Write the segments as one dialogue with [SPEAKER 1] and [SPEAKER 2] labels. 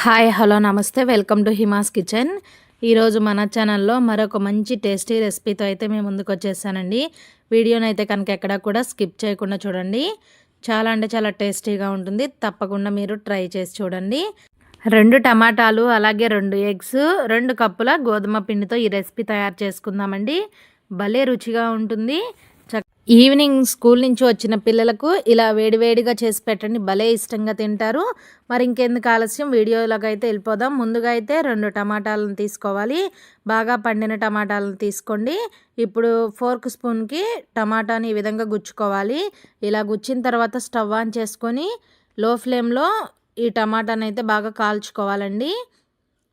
[SPEAKER 1] Hi hello namaste. Welcome to Hima's kitchen. ఈరోజు మన ఛానల్లో మరొక మంచి టేస్టీ రెసిపీతో అయితే మేము ముందుకు వచ్చేసానండి. వీడియోని అయితే కనుక ఎక్కడ కూడా స్కిప్ చేయకుండా చూడండి. చాలా అంటే చాలా టేస్టీగా ఉంటుంది. తప్పకుండా మీరు ట్రై చేసి చూడండి. రెండు టమాటాలు అలాగే రెండు ఎగ్స్ రెండు కప్పుల గోధుమ పిండితో ఈ రెసిపీ తయారు చేసుకుందామండి. భలే రుచిగా ఉంటుంది. ఈవినింగ్ స్కూల్ నుంచి వచ్చిన పిల్లలకు ఇలా వేడివేడిగా చేసి పెట్టండి. భలే ఇష్టంగా తింటారు. మరి ఇంకెందుకు ఆలస్యం? వీడియోలోకి అయితే వెళ్ళిపోదాం. ముందుగా అయితే రెండు టమాటాలను తీసుకోవాలి. బాగా పండిన టమాటాలను తీసుకోండి. ఇప్పుడు ఫోర్క్ స్పూన్కి టమాటాని ఈ విధంగా గుచ్చుకోవాలి. ఇలా గుచ్చిన తర్వాత స్టవ్ ఆన్ చేసుకొని లో ఫ్లేమ్లో ఈ టమాటాని అయితే బాగా కాల్చుకోవాలండి.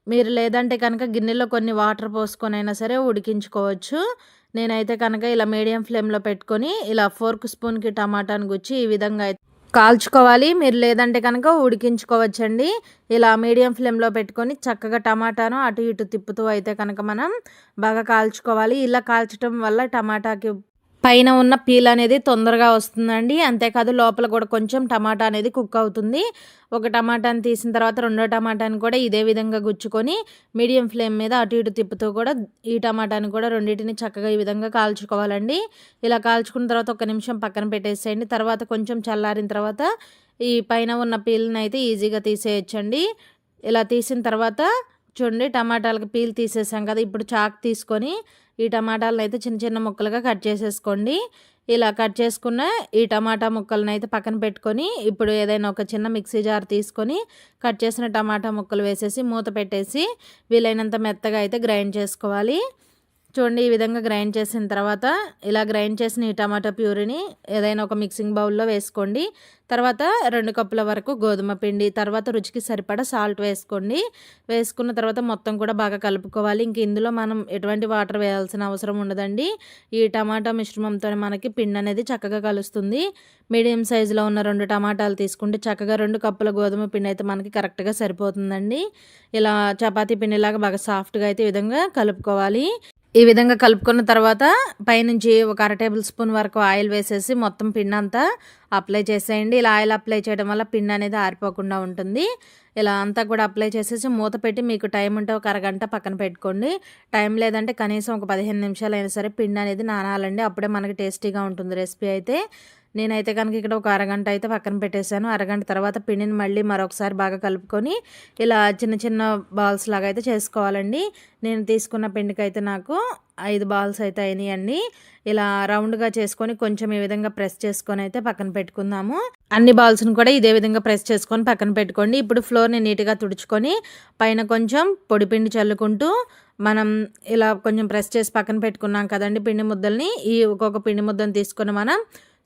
[SPEAKER 1] మీరు లేదంటే కనుక గిన్నెలో కొన్ని వాటర్ పోసుకొని అయినా సరే ఉడికించుకోవచ్చు. నేనైతే కనుక ఇలా మీడియం ఫ్లేమ్లో పెట్టుకొని ఇలా ఫోర్క్ స్పూన్కి టమాటాను గుచ్చి ఈ విధంగా కాల్చుకోవాలి. మీరు లేదంటే కనుక ఉడికించుకోవచ్చండి. ఇలా మీడియం ఫ్లేమ్లో పెట్టుకొని చక్కగా టమాటాను అటు ఇటు తిప్పుతూ అయితే కనుక మనం బాగా కాల్చుకోవాలి. ఇలా కాల్చడం వల్ల టమాటాకి పైన ఉన్న పీల్ అనేది తొందరగా వస్తుందండి. అంతేకాదు లోపల కూడా కొంచెం టమాటా అనేది కుక్ అవుతుంది. ఒక టమాటాని తీసిన తర్వాత రెండో టమాటాని కూడా ఇదే విధంగా గుచ్చుకొని మీడియం ఫ్లేమ్ మీద అటు ఇటు తిప్పుతూ కూడా ఈ టమాటాని కూడా రెండింటిని చక్కగా ఈ విధంగా కాల్చుకోవాలండి. ఇలా కాల్చుకున్న తర్వాత ఒక నిమిషం పక్కన పెట్టేసేయండి. తర్వాత కొంచెం చల్లారిన తర్వాత ఈ పైన ఉన్న పీల్ని అయితే ఈజీగా తీసేయచ్చండి. ఇలా తీసిన తర్వాత చూడండి టమాటాలకు పీల్ తీసేసాం కదా ఇప్పుడు చాక్ తీసుకొని ఈ టమాటాలను అయితే చిన్న చిన్న ముక్కలుగా కట్ చేసేసుకోండి. ఇలా కట్ చేసుకున్న ఈ టమాటా ముక్కలను అయితే పక్కన పెట్టుకొని ఇప్పుడు ఏదైనా ఒక చిన్న మిక్సీ జార్ తీసుకొని కట్ చేసిన టమాటా ముక్కలు వేసేసి మూత పెట్టేసి వీలైనంత మెత్తగా అయితే గ్రైండ్ చేసుకోవాలి. చూడండి ఈ విధంగా గ్రైండ్ చేసిన తర్వాత ఇలా గ్రైండ్ చేసిన ఈ టమాటా ప్యూరిని ఏదైనా ఒక మిక్సింగ్ బౌల్లో వేసుకోండి. తర్వాత రెండు కప్పుల వరకు గోధుమ పిండి తర్వాత రుచికి సరిపడా సాల్ట్ వేసుకోండి. వేసుకున్న తర్వాత మొత్తం కూడా బాగా కలుపుకోవాలి. ఇంక ఇందులో మనం ఎటువంటి వాటర్ వేయాల్సిన అవసరం ఉండదండి. ఈ టమాటా మిశ్రమంతో మనకి పిండి అనేది చక్కగా కలుస్తుంది. మీడియం సైజులో ఉన్న రెండు టమాటాలు తీసుకుంటే చక్కగా రెండు కప్పుల గోధుమ పిండి అయితే మనకి కరెక్ట్గా సరిపోతుందండి. ఇలా చపాతీ పిండిలాగా బాగా సాఫ్ట్గా అయితే ఈ విధంగా కలుపుకోవాలి. ఈ విధంగా కలుపుకున్న తర్వాత పైనుంచి ఒక అర టేబుల్ స్పూన్ వరకు ఆయిల్ వేసేసి మొత్తం పిండి అంతా అప్లై చేసేయండి. ఇలా ఆయిల్ అప్లై చేయడం వల్ల పిండి అనేది ఆరిపోకుండా ఉంటుంది. ఇలా అంతా కూడా అప్లై చేసేసి మూత పెట్టి మీకు టైం ఉంటే ఒక అరగంట పక్కన పెట్టుకోండి. టైం లేదంటే కనీసం ఒక పదిహేను నిమిషాలు అయినా సరే పిండి అనేది నానాలండి. అప్పుడే మనకి టేస్టీగా ఉంటుంది రెసిపీ అయితే. నేనైతే కనుక ఇక్కడ ఒక అరగంట అయితే పక్కన పెట్టేశాను. అరగంట తర్వాత పిండిని మళ్ళీ మరొకసారి బాగా కలుపుకొని ఇలా చిన్న చిన్న బాల్స్ లాగా అయితే చేసుకోవాలండి. నేను తీసుకున్న పిండికి అయితే నాకు ఐదు బాల్స్ అయితే అయినాయండి. ఇలా రౌండ్గా చేసుకొని కొంచెం ఈ విధంగా ప్రెస్ చేసుకొని అయితే పక్కన పెట్టుకుందాము. అన్ని బాల్స్ని కూడా ఇదే విధంగా ప్రెస్ చేసుకొని పక్కన పెట్టుకోండి. ఇప్పుడు ఫ్లోర్ని నీట్గా తుడుచుకొని పైన కొంచెం పొడిపిండి చల్లుకుంటూ మనం ఇలా కొంచెం ప్రెస్ చేసి పక్కన పెట్టుకున్నాం కదండి పిండి ముద్దల్ని. ఈ ఒక్కొక్క పిండి ముద్దను తీసుకొని మనం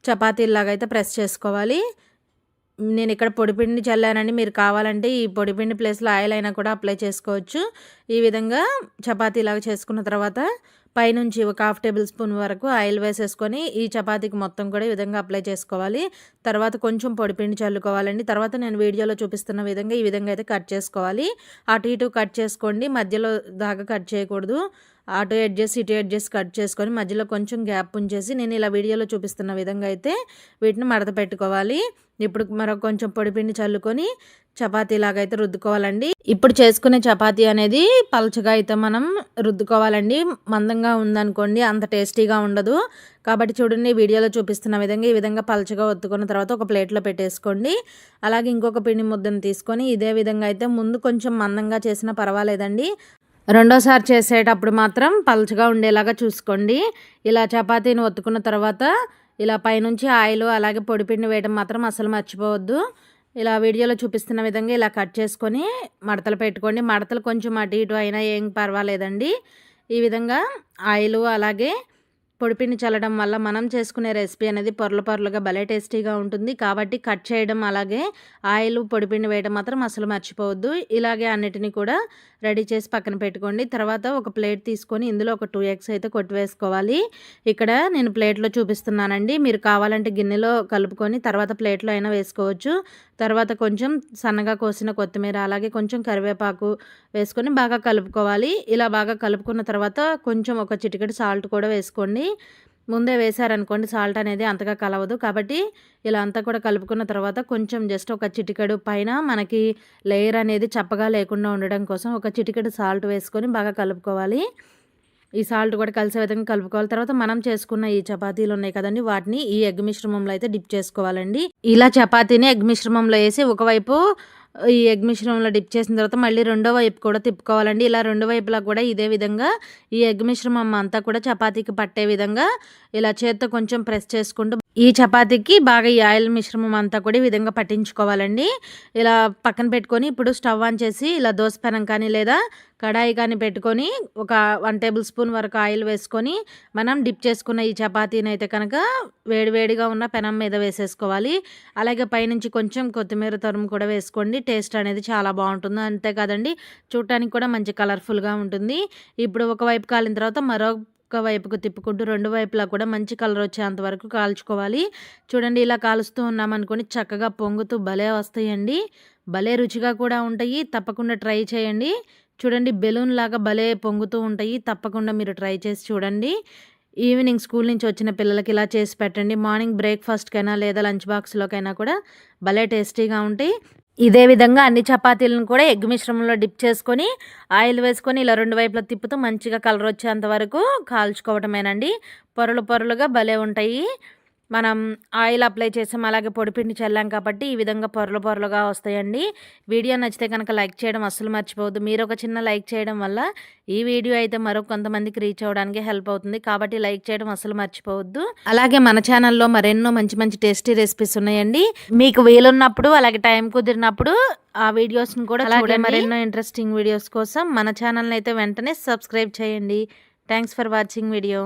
[SPEAKER 1] చపాతీలాగా అయితే ప్రెస్ చేసుకోవాలి. నేను ఇక్కడ పొడిపిండి చల్లానండి. మీరు కావాలంటే ఈ పొడిపిండి ప్లేస్లో ఆయిల్ అయినా కూడా అప్లై చేసుకోవచ్చు. ఈ విధంగా చపాతీలాగా చేసుకున్న తర్వాత పైనుంచి ఒక హాఫ్ టేబుల్ స్పూన్ వరకు ఆయిల్ వేసేసుకొని ఈ చపాతీకి మొత్తం కూడా ఈ విధంగా అప్లై చేసుకోవాలి. తర్వాత కొంచెం పొడిపిండి చల్లుకోవాలండి. తర్వాత నేను వీడియోలో చూపిస్తున్న విధంగా ఈ విధంగా అయితే కట్ చేసుకోవాలి. అటు ఇటు కట్ చేసుకోండి. మధ్యలో దాకా కట్ చేయకూడదు. అటు ఎడ్జెస్ ఇటు ఎడ్జెస్ కట్ చేసుకొని మధ్యలో కొంచెం గ్యాప్ ఉంచేసి నేను ఇలా వీడియోలో చూపిస్తున్న విధంగా అయితే వీటిని మడత పెట్టుకోవాలి. ఇప్పుడు మరొక కొంచెం పొడిపిండి చల్లుకొని చపాతీలాగా అయితే రుద్దుకోవాలండి. ఇప్పుడు చేసుకునే చపాతీ అనేది పలచగా అయితే మనం రుద్దుకోవాలండి. మందంగా ఉందనుకోండి అంత టేస్టీగా ఉండదు. కాబట్టి చూడండి వీడియోలో చూపిస్తున్న విధంగా ఈ విధంగా పలచగా ఒత్తుకున్న తర్వాత ఒక ప్లేట్లో పెట్టేసుకోండి. అలాగే ఇంకొక పిండి ముద్దను తీసుకొని ఇదే విధంగా అయితే ముందు కొంచెం మందంగా చేసినా పర్వాలేదండి. రెండోసారి చేసేటప్పుడు మాత్రం పలుచగా ఉండేలాగా చూసుకోండి. ఇలా చపాతీని ఒత్తుకున్న తర్వాత ఇలా పైనుంచి ఆయిల్ అలాగే పొడిపిండి వేయడం మాత్రం అసలు మర్చిపోవద్దు. ఇలా వీడియోలో చూపిస్తున్న విధంగా ఇలా కట్ చేసుకొని మడతలు పెట్టుకోండి. మడతలు కొంచెం అటు ఇటు అయినా ఏం పర్వాలేదండి. ఈ విధంగా ఆయిల్ అలాగే పొడిపిండి చల్లడం వల్ల మనం చేసుకునే రెసిపీ అనేది పొరలు పొరలుగా భలే టేస్టీగా ఉంటుంది. కాబట్టి కట్ చేయడం అలాగే ఆయిల్ పొడిపిండి వేయడం మాత్రం అసలు మర్చిపోవద్దు. ఇలాగే అన్నిటిని కూడా రెడీ చేసి పక్కన పెట్టుకోండి. తర్వాత ఒక ప్లేట్ తీసుకొని ఇందులో ఒక టూ ఎగ్స్ అయితే కొట్టివేసుకోవాలి. ఇక్కడ నేను ప్లేట్లో చూపిస్తున్నానండి. మీరు కావాలంటే గిన్నెలో కలుపుకొని తర్వాత ప్లేట్లో అయినా వేసుకోవచ్చు. తర్వాత కొంచెం సన్నగా కోసిన కొత్తిమీర అలాగే కొంచెం కరివేపాకు వేసుకొని బాగా కలుపుకోవాలి. ఇలా బాగా కలుపుకున్న తర్వాత కొంచెం ఒక చిటికెడు సాల్ట్ కూడా వేసుకోండి. ముందే వేశారనుకోండి సాల్ట్ అనేది అంతగా కలవదు. కాబట్టి ఇలా అంతా కూడా కలుపుకున్న తర్వాత కొంచెం జస్ట్ ఒక చిటికెడు పైన మనకి లేయర్ అనేది చప్పగా లేకుండా ఉండడం కోసం ఒక చిటికెడు సాల్ట్ వేసుకొని బాగా కలుపుకోవాలి. ఈ సాల్ట్ కూడా కలిసే విధంగా కలుపుకోవాలి. తర్వాత మనం చేసుకున్న ఈ చపాతీలు ఉన్నాయి కదండి వాటిని ఈ ఎగ్ మిశ్రమంలో అయితే డిప్ చేసుకోవాలండి. ఇలా చపాతీని ఎగ్ మిశ్రమంలో వేసి ఒకవైపు ఈ ఎగ్ మిశ్రమంలో డిప్ చేసిన తర్వాత మళ్ళీ రెండో వైపు కూడా తిప్పుకోవాలండి. ఇలా రెండు వైపులా కూడా ఇదే విధంగా ఈ ఎగ్ మిశ్రమం అంతా కూడా చపాతీకి పట్టే విధంగా ఇలా చేత్తో కొంచెం ప్రెస్ చేసుకుంటూ ఈ చపాతీకి బాగా ఈ ఆయిల్ మిశ్రమం అంతా కూడా ఈ విధంగా పట్టించుకోవాలండి. ఇలా పక్కన పెట్టుకొని ఇప్పుడు స్టవ్ ఆన్ చేసి ఇలా దోశ పెనం కానీ లేదా కడాయి కానీ పెట్టుకొని ఒక వన్ టేబుల్ స్పూన్ వరకు ఆయిల్ వేసుకొని మనం డిప్ చేసుకున్న ఈ చపాతీని అయితే కనుక వేడివేడిగా ఉన్న పెనం మీద వేసేసుకోవాలి. అలాగే పైనుంచి కొంచెం కొత్తిమీర తరుము కూడా వేసుకోండి. టేస్ట్ అనేది చాలా బాగుంటుంది. అంతే కదండి చూడటానికి కూడా మంచి కలర్ఫుల్గా ఉంటుంది. ఇప్పుడు ఒకవైపు కాలిన తర్వాత మరో ఒక్క వైపుకు తిప్పుకుంటూ రెండు వైపులా కూడా మంచి కలర్ వచ్చేంత వరకు కాల్చుకోవాలి. చూడండి ఇలా కాలుస్తూ ఉన్నామనుకోండి చక్కగా పొంగుతూ భలే వస్తాయండి. భలే రుచిగా కూడా ఉంటాయి. తప్పకుండా ట్రై చేయండి. చూడండి బెలూన్ లాగా భలే పొంగుతూ ఉంటాయి. తప్పకుండా మీరు ట్రై చేసి చూడండి. ఈవినింగ్ స్కూల్ నుంచి వచ్చిన పిల్లలకి ఇలా చేసి పెట్టండి. మార్నింగ్ బ్రేక్ఫాస్ట్కైనా లేదా లంచ్ బాక్స్లోకైనా కూడా భలే టేస్టీగా ఉంటాయి. ఇదే విధంగా అన్ని చపాతీలను కూడా ఎగ్ మిశ్రమంలో డిప్ చేసుకొని ఆయిల్ వేసుకొని ఇలా రెండు వైపులా తిప్పుతూ మంచిగా కలర్ వచ్చేంత వరకు కాల్చుకోవటమేనండి. పొరలు పొరలుగా భలే ఉంటాయి. మనం ఆయిల్ అప్లై చేసాం అలాగే పొడిపిండి చల్లాం కాబట్టి ఈ విధంగా పొరలు పొరలుగా వస్తాయండి. వీడియో నచ్చితే కనుక లైక్ చేయడం అస్సలు మర్చిపోవద్దు. మీరు ఒక చిన్న లైక్ చేయడం వల్ల ఈ వీడియో అయితే మరో కొంతమందికి రీచ్ అవ్వడానికి హెల్ప్ అవుతుంది. కాబట్టి లైక్ చేయడం అస్సలు మర్చిపోవద్దు. అలాగే మన ఛానల్లో మరెన్నో మంచి మంచి టేస్టీ రెసిపీస్ ఉన్నాయండి. మీకు వీలున్నప్పుడు అలాగే టైం కుదిరినప్పుడు ఆ వీడియోస్ని కూడా అలాగే మరెన్నో ఇంట్రెస్టింగ్ వీడియోస్ కోసం మన ఛానల్ని అయితే వెంటనే సబ్స్క్రైబ్ చేయండి. Thanks for watching video